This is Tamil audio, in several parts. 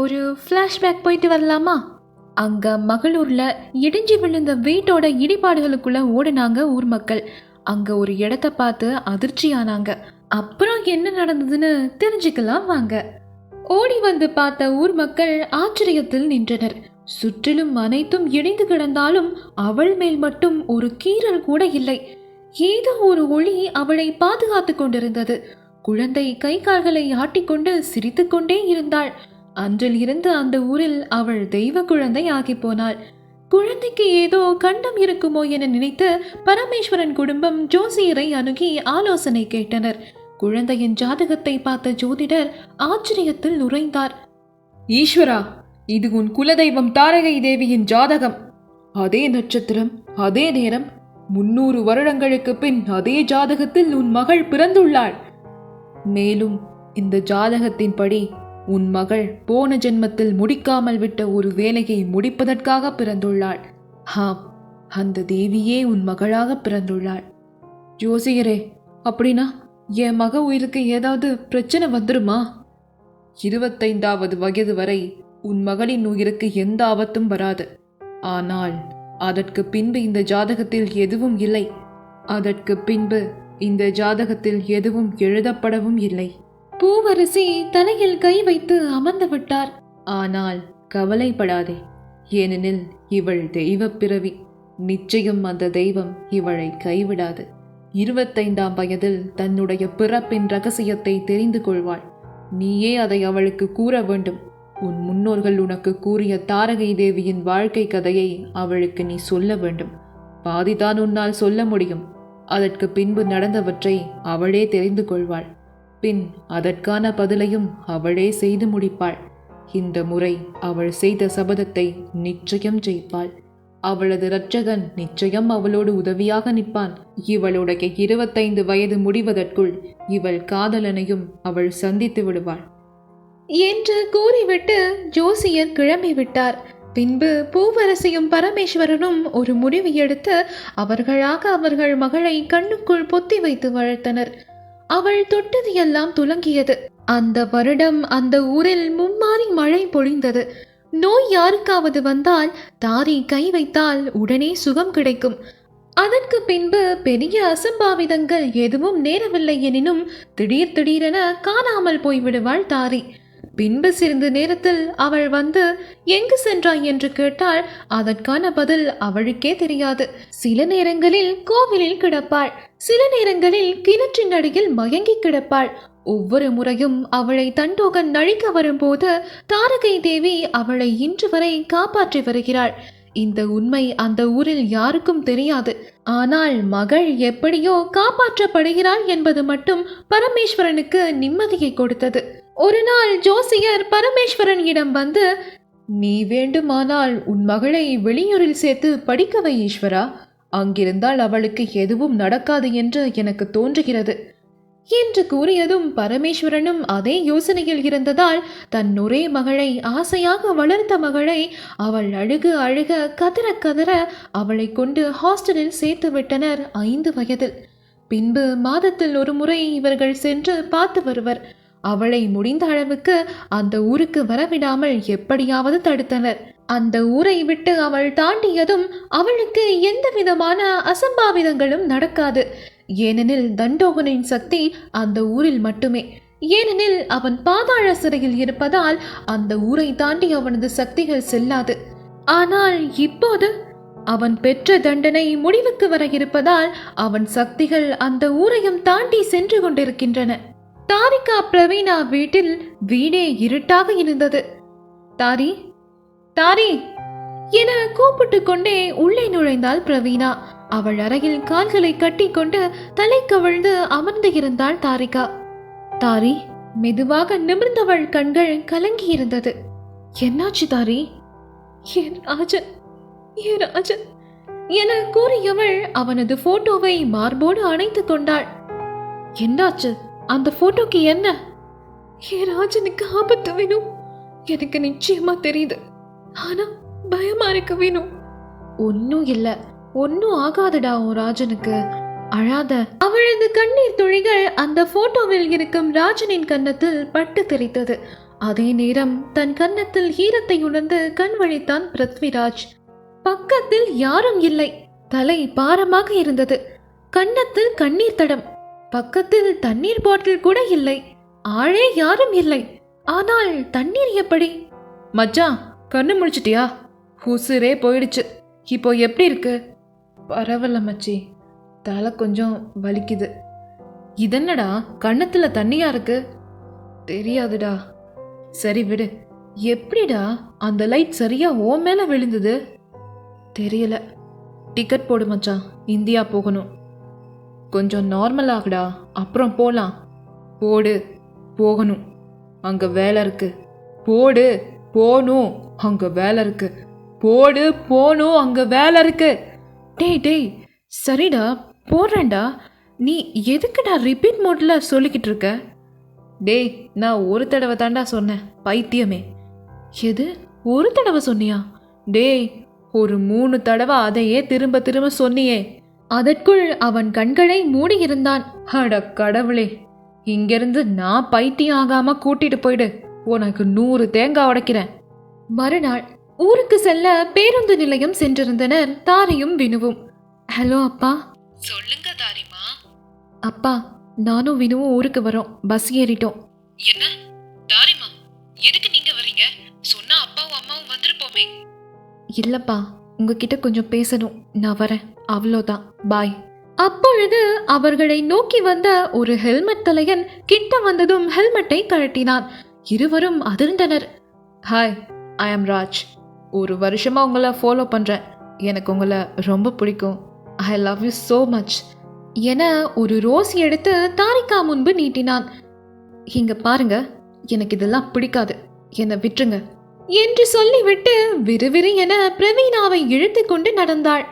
ஒரு ஃப்ளாஷ்பேக் போயிட்டு வரலாமா? அங்கே மகளூரில் இடிஞ்சு விழுந்த வீட்டோட இடிபாடுகளுக்குள்ளே ஓடினாங்க ஊர் மக்கள். அங்கே ஒரு இடத்த பார்த்து அதிர்ச்சியானாங்க. அப்புறம் என்ன நடந்ததுன்னு தெரிஞ்சுக்கலாம் வாங்க. ஓடி வந்து பார்த்த ஊர் மக்கள் ஆச்சரியத்தில் நின்றனர். சுற்றிலும் அனைத்தும் இணைந்து கிடந்தாலும் அவள் மேல் மட்டும் ஒரு கீறல் கூட இல்லை. ஏதோ ஒரு ஒளி அவளை பாதுகாத்து கொண்டிருந்தது. குழந்தை கை கால்களை ஆட்டிக்கொண்டு சிரித்துக்கொண்டே இருந்தாள். அன்றில் இருந்து அந்த ஊரில் அவள் தெய்வ குழந்தை ஆகி போனாள். குழந்தைக்கு ஏதோ கண்டம் இருக்குமோ என நினைத்து பரமேஸ்வரன் குடும்பம் ஜோசியரை அணுகி ஆலோசனை கேட்டனர். குழந்தையின் ஜாதகத்தை பார்த்த ஜோதிடர் ஆச்சரியத்தில் நுழைந்தார் ஈஸ்வரா இது உன் குலதெய்வம் தாரகை தேவியின் ஜாதகம். அதே நட்சத்திரம் அதே நேரம் முன்னூறு வருடங்களுக்கு பின் அதே ஜாதகத்தில் உன் மகள் பிறந்துள்ளாள். மேலும் இந்த ஜாதகத்தின்படி உன் மகள் போன ஜென்மத்தில் முடிக்காமல் விட்ட ஒரு வேலையை முடிப்பதற்காக பிறந்துள்ளாள். ஆம் அந்த தேவியே உன் மகளாக பிறந்துள்ளாள். ஜோசியரே அப்படின்னா என் மக உயிருக்கு ஏதாவது பிரச்சனை வந்துருமா? இருபத்தைந்தாவது வயது வரை உன் மகளின் உயிருக்கு எந்த ஆபத்தும் வராது. ஆனால் அதற்கு பின்பு இந்த ஜாதகத்தில் எதுவும் இல்லை. அதற்கு பின்பு இந்த ஜாதகத்தில் எதுவும் எழுதப்படவும் இல்லை. பூவரசி தலையில் கை வைத்து அமர்ந்து விட்டார். ஆனால் கவலைப்படாதே. ஏனெனில் இவள் தெய்வப் பிறவி. நிச்சயம் அந்த தெய்வம் இவளை கைவிடாது. இருபத்தைந்தாம் வயதில் தன்னுடைய பிறப்பின் ரகசியத்தை தெரிந்து கொள்வாள். நீயே அதை அவளுக்கு கூற வேண்டும். உன் முன்னோர்கள் உனக்கு கூறிய தாரகை தேவியின் வாழ்க்கை கதையை அவளுக்கு நீ சொல்ல வேண்டும். பாதிதான் உன்னால் சொல்ல முடியும். அதற்கு பின்பு நடந்தவற்றை அவளே தெரிந்து கொள்வாள். பின் அதற்கான பதிலையும் அவளே செய்து முடிப்பாள். இந்த முறை அவள் செய்த சபதத்தை நிச்சயம் ஜெயிப்பாள். அவளது இரட்சகன் நிச்சயம் அவளோடு உதவியாக நிற்பான். இவளுடைய இருபத்தைந்து வயது முடிவதற்குள் இவள் காதலனையும் அவள் சந்தித்து விடுவாள். என்று கூறிவிட்டு ஜோசியர் கிளம்பி விட்டார். பின்பு பூவரசியும் பரமேஸ்வரனும் ஒரு முடிவு எடுத்து அவர்களாக அவர்கள் மகளை கண்ணுக்குள் பொத்தி வைத்து வளர்த்தனர். அவள் தொட்டது எல்லாம் துலங்கியது. அந்த வருடம் அந்த ஊரில் மும்மாறி மழை பொழிந்தது. நோய் யாருக்காவது வந்தால் தாரி கை வைத்தால் உடனே சுகம் கிடைக்கும். அதற்கு பின்பு பெரிய அசம்பாவிதங்கள் எதுவும் நேரவில்லை எனினும் திடீர் திடீரென காணாமல் போய்விடுவாள் தாரி பின்பு சிறிது நேரத்தில் அவள் வந்து எங்கு சென்றாய்? என்று கேட்டால் அதற்கான பதில் அவளுக்கே தெரியாது. சில நேரங்களில் கோவிலில் கிடப்பாள். சில நேரங்களில் கிணற்றின் அடியில் மயங்கி கிடப்பாள். ஒவ்வொரு முறையும் அவளை தண்டோகன் நழிக்க வரும்போது தாரகை தேவி அவளை இன்று வரை காப்பாற்றி வருகிறாள். இந்த உண்மை அந்த ஊரில் யாருக்கும் தெரியாது. ஆனால் மகள் எப்படியோ காப்பாற்றப்படுகிறாள் என்பது மட்டும் பரமேஸ்வரனுக்கு நிம்மதியை கொடுத்தது. ஒரு நாள் ஜோசியர் பரமேஸ்வரனிடம் வந்து நீ வேண்டுமானால் உன் மகளை வெளியூரில் சேர்த்து படிக்க வை ஈஸ்வரா. அங்கிருந்தால் அவளுக்கு எதுவும் நடக்காது என்று எனக்கு தோன்றுகிறது. என்று கூறியதும் பரமேஸ்வரனும் அதே யோசனையில் இருந்ததால் தன் ஒரே மகளை ஆசையாக வளர்ந்த மகளை அவள் அழுகு அழுக கதற கதற அவளை கொண்டு ஹாஸ்டலில் சேர்த்து விட்டனர் ஐந்து வயதில். பின்பு மாதத்தில் ஒரு முறை இவர்கள் சென்று பார்த்து வருவர். அவளை முடிந்த அளவுக்கு அந்த ஊருக்கு வரவிடாமல் எப்படியாவது தடுத்தனர். அந்த ஊரை விட்டு அவள் தாண்டியதும் அவளுக்கு எந்த விதமான அசம்பாவிதங்களும் நடக்காது. ஏனெனில் தண்டோகனின் சக்தி அந்த ஊரில் மட்டுமே. ஏனெனில் அவன் பாதாள சிறையில் இருப்பதால் அந்த ஊரை தாண்டி அவனது சக்திகள் செல்லாது. ஆனால் இப்போது அவன் பெற்ற தண்டனை முடிவுக்கு வர இருப்பதால் அவன் சக்திகள் அந்த ஊரையும் தாண்டி சென்று கொண்டிருக்கின்றன. தாரிகா பிரவீனா வீட்டில் வீடே இருட்டாக இருந்தது. தாரி தாரி என கூப்பிட்டு கொண்டே உள்ளே நுழைந்தாள் பிரவீனா அவள் அறையில் கால்களை கட்டிக்கொண்டு தலை கவிழ்ந்து அமர்ந்து இருந்தாள் தாரிகா. தாரி மெதுவாக நிமிர்ந்தவள் கண்கள் கலங்கி இருந்தது. என்னாச்சு தாரி? என் ராஜன் என் ராஜன் என கூறியவள் அவனது போட்டோவை மார்போடு அணைத்துக் கொண்டாள். என்னாச்சு? அந்த போட்டோக்கு என்ன? என் ராஜனுக்கு ஆபத்து வேணும்? எனக்கு நிச்சயமா தெரியுது. ஆனா பயமா இருக்கு வேணும். ஒன்னும் இல்ல. ஒன்னும் ஆகாதுடா உன் ராஜனுக்கு. அழாத. அவளது கண்ணீர் துளிகள் அந்த போட்டோவில் இருக்கும் ராஜனின் கன்னத்தில் பட்டு தெரித்தது. அதே நேரம் தன் கன்னத்தில் ஈரத்தை உணர்ந்து கண் வழித்தான் பிருத்விராஜ். பக்கத்தில் யாரும் இல்லை. தலை பாரமாக இருந்தது. கன்னத்தில் கண்ணீர் தடம். பக்கத்தில் தண்ணீர் பாட்டில் கூட இல்லை. ஆளே யாரும் இல்லை. ஆனால் தண்ணீர் எப்படி? மச்சான் கண்ணு முழிச்சிட்டியா? உசுரே போயிடுச்சு. இப்போ எப்படி இருக்கு? பரவாயில்ல மச்சி. தலை கொஞ்சம் வலிக்குது. இதென்னடா? கண்ணத்தில் தண்ணியா இருக்கு? தெரியாதுடா. சரி விடு. எப்படிடா அந்த லைட் சரியா ஓ மேல விழுந்தது? தெரியல. டிக்கெட் போடு மச்சான் இந்தியா போகணும். கொஞ்சம் நார்மல் ஆகுடா. அப்புறம் போலாம். போடு. போகணும். அங்க வேலை இருக்கு. போடு. போகணும் அங்க வேலை இருக்கு. போடு. போகணும் அங்க வேலை இருக்கு. டேய் டேய். சரிடா. போடுறேன்டா நீ எதுக்குடா ரிப்பீட் மோட்ல சொல்லிக்கிட்டு இருக்க? டேய் நான் ஒரு தடவை தாண்டா சொன்னேன். பைத்தியமே. எது? ஒரு தடவை சொன்னியா? டேய் ஒரு மூணு தடவை அதையே திரும்ப திரும்ப சொன்னியே. அதற்குள் அவன் கண்களை மூடியிருந்தான். அட கடவுளே இங்கிருந்து நான் பைத்தியம் ஆகாம கூட்டிட்டு போயிடு. உனக்கு நூறு தேங்காய் உடைக்கிறேன். மறுநாள் ஊருக்கு செல்ல பேருந்து நிலையம் சென்றிருந்தனர் தாரியும் வினுவும். ஹலோ அப்பா. சொல்லுங்க தாரிமா. அப்பா நானும் வினுவும் ஊருக்கு வரோம். பஸ் ஏறிட்டோம். என்ன? தாரிமா எதுக்கு நீங்க வரீங்க சொன்னா அப்பாவும் அம்மாவும் வந்துருப்போமே. இல்லப்பா உங்ககிட்ட கொஞ்சம் பேசணும். நான் வரேன். அவ்வளோதான். பாய். அப்பொழுது அவர்களை நோக்கி வந்த ஒரு ஹெல்மெட் தலையன் கிட்ட வந்ததும் ஹெல்மெட்டை கழட்டினான். இருவரும் அதிர்ந்தனர். ஹாய் ஐ அம் ராஜ் ஒரு வருஷமா உங்களை ஃபாலோ பண்றேன். எனக்கு உங்களை ரொம்ப பிடிக்கும். I love you so much என ஒரு ரோஸ் எடுத்து தாரிகா முன்பு நீட்டினான். இங்க பாருங்க. எனக்கு இதெல்லாம் பிடிக்காது. என்னை விட்டுருங்க. என்று சொல்லிவிட்டு விறுவிறு என பிரவீனாவை இழுத்து கொண்டு நடந்தாள்.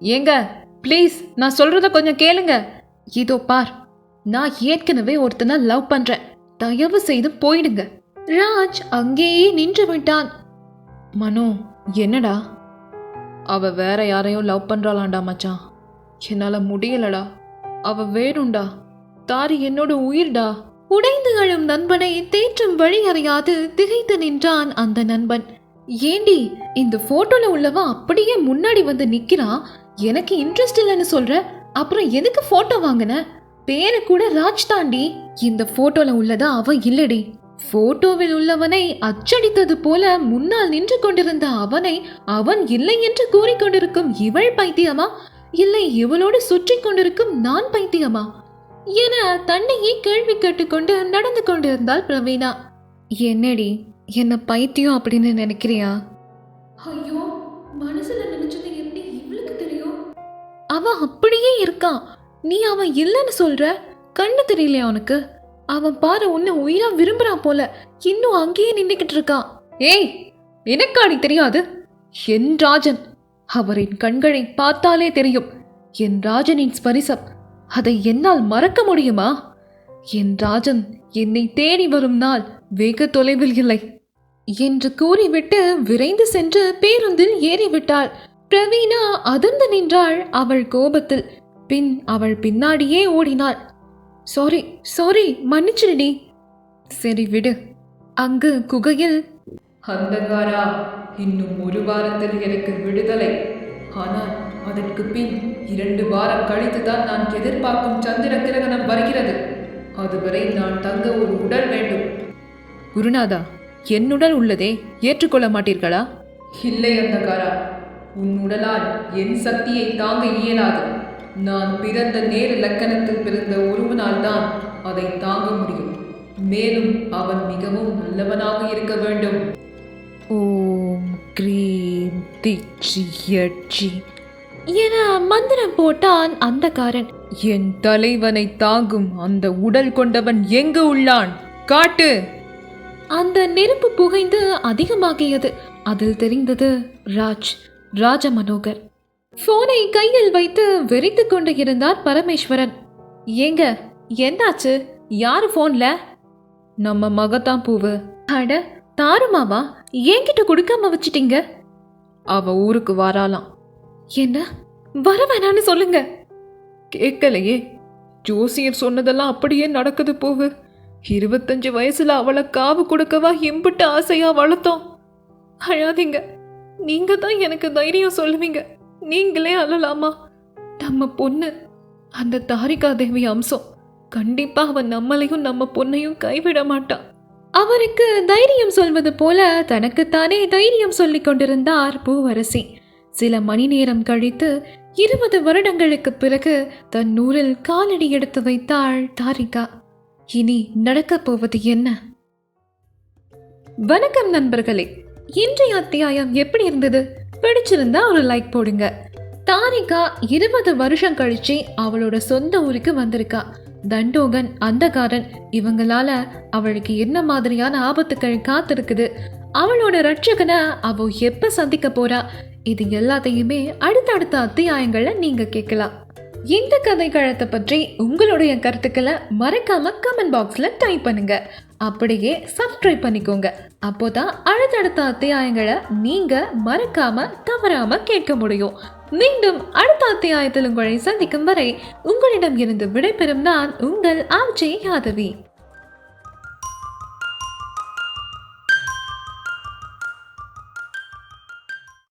ஏங்க ப்ளீஸ் நான் சொல்றத கொஞ்சம் கேளுங்க. இதோ பார் நான் ஏற்கனவே ஒருத்தனை லவ் பண்றேன். தயவு செய்து போயிடுங்க. ராஜ் அங்கேயே நின்று விட்டான். மனோ என்னடா? அவ வேற யாரையும் லவ் பண்றாளாண்டா மச்சான். என்னால முடியலடா. அவ வேணும்டா தாரி என்னோட உயிர்டா. உடைந்து அழும் நண்பனை தேற்றும் வழி அறியாது திகைத்து நின்றான் அந்த நண்பன். ஏண்டி இந்த போட்டோல உள்ளவன் அப்படியே முன்னாடி வந்து நிக்கிறான் எனக்கு இன்ட்ரெஸ்ட் இல்லைன்னு சொல்ற? அப்புறம் எதுக்கு போட்டோ வாங்கின? பேரு கூட ராஜ் தாண்டி. இந்த போட்டோல உள்ளதா அவன் இல்லடி. போட்டோவில் உள்ளவனை அச்சடித்தது போல முன்னால் நின்று கொண்டிருந்த அவனை அவன் இல்லை என்று கூறிக்கொண்டிருக்கும் இவள் பைத்தியமா? இல்லை இவளோடு சுற்றி கொண்டிருக்கும் நான் பைத்தியமா? என தன்னையே கேள்வி கேட்டுக்கொண்டு நடந்து கொண்டிருந்தாள் பிரவீனா என்னடி என்ன பைத்தியம் அப்படின்னு நினைக்கிறியா? ஐயோ மனசுல நினைச்சது எப்படி இவளுக்கு தெரியும்? அவன் அப்படியே இருக்கான் நீ அவன் இல்லைன்னு சொல்ற? கண்ணு தெரியலையா அவனுக்கு அவன் பாரு உன்னை உயிரா விரும்புறான் போல. இன்னும் அங்கேயே நின்னுக்கிட்டு இருக்கான் ஏய் எனக்காடி தெரியாது. என் ராஜன் அவரின் கண்களை பார்த்தாலே தெரியும். என் ராஜனின் ஸ்பரிசம் அதை என்னால் மறக்க முடியுமா? என் ராஜன் என்னை தேடி வரும் நாள் வெகு தொலைவில் இல்லை. என்று கூறிவிட்டு விரைந்து சென்று பேருந்தில் ஏறிவிட்டாள். பிரவீனா அதிர்ந்து நின்றாள் அவள் கோபத்தில். பின் அவள் பின்னாடியே ஓடினாள். சாரி சாரி மன்னிச்சிருடி சரி விடு. அங்கு குகையில் அந்தகாரா இன்னும் ஒரு வாரத்தில் எனக்கு விடுதலை. ஆனால் அதற்கு பின் இரண்டு வாரம் கழித்து தான் நான் எதிர்பார்க்கும் சந்திர கிரகணம் வருகிறது. அதுவரை நான் தங்க ஒரு உடல் வேண்டும். குருநாதா என்னுடல் உள்ளதே ஏற்றுக்கொள்ள மாட்டீர்களா? இல்லை அந்தகாரா உன் உடலால் என் சக்தியை தாங்க இயலாது. நான் பிறந்த நேர லக்கணத்தில் பிறந்த ஒருவனால் தான் அதை தாங்க முடியும். மேலும் அவன் மிகவும் நல்லவனாக இருக்க வேண்டும். ஓம் கிரீம் திச்சி யட்சி என மந்திரம் போட்டான் அந்தகாரன் என் தலைவனை தாங்கும் அந்த உடல் கொண்டவன் எங்கு உள்ளான்? காட்டு! அந்த நெருப்பு புகைந்து அதிகமாகியது. அதில் தெரிந்தது ராஜ் ராஜ மனோகர் போனை கையில் வைத்து வெறித்து கொண்டு இருந்தார் பரமேஸ்வரன். ஏங்க என்னாச்சு? யாரு போன்ல நம்ம மகத்தான் பூவு அட தாருமாவா என்கிட்ட கொடுக்காம வச்சிட்டீங்க? அவ ஊருக்கு வராலாம் என்ன? வர வேணான்னு சொல்லுங்க. கேட்கலையே. ஜோசியர் சொன்னதெல்லாம் அப்படியே நடக்குது போகு. இருபத்தஞ்சு வயசுல அவளை காவு கொடுக்கவா எம்பிட்டு ஆசையா வளர்த்தோம். அழாதீங்க. நீங்க தான் எனக்கு தைரியம் சொல்லுவீங்க. நீங்களே அழலாமா? நம்ம பொண்ணு அந்த தாரிகா தேவி அம்சம். கண்டிப்பா அவன் நம்மளையும் நம்ம பொண்ணையும் கைவிட மாட்டான் அவருக்கு தைரியம் சொல்வது போல தனக்குத்தானே தைரியம் சொல்லிக் கொண்டிருந்தார் பூவரசி. சில மணி நேரம் கழித்து இருபது வருடங்களுக்கு பிறகு தன் நூலில் காலடி எடுத்து வைத்தாள் தாரிகா. இனி நடக்கப் போவது என்ன? வணக்கம் நண்பர்களே. இன்றைய அத்தியாயம் எப்படி இருந்தது? பிடிச்சிருந்தா ஒரு லைக் போடுங்க. தாரிகா இருபது வருஷம் கழிச்சு அவளோட சொந்த ஊருக்கு வந்திருக்கா. தண்டோகன் அந்தகாரன் இவங்களால அவளுக்கு என்ன மாதிரியான ஆபத்துக்கள் காத்திருக்குது? அவளோட ரட்சகனை அவ எப்ப சந்திக்க போறா? இது எல்லாத்தையுமே அடுத்தடுத்த அத்தியாயங்களை நீங்க கேட்கலாம். இந்த கதைக்களத்தை பற்றி உங்களுடைய கருத்துக்களை மறக்காம கமெண்ட் பாக்ஸ்ல டைப் பண்ணுங்க. அப்படியே சப்ஸ்கிரைப் பண்ணிக்கோங்க. அப்போதான் அடுத்தடுத்த அத்தியாயங்களை நீங்க மறக்காம தவறாம கேட்க முடியும். மீண்டும் அடுத்த அத்தியாயத்தில் உங்களை சந்திக்கும் வரை உங்களிடம் இருந்து விடைபெறும் நான் உங்கள் ஆர்ஜே யாதவி.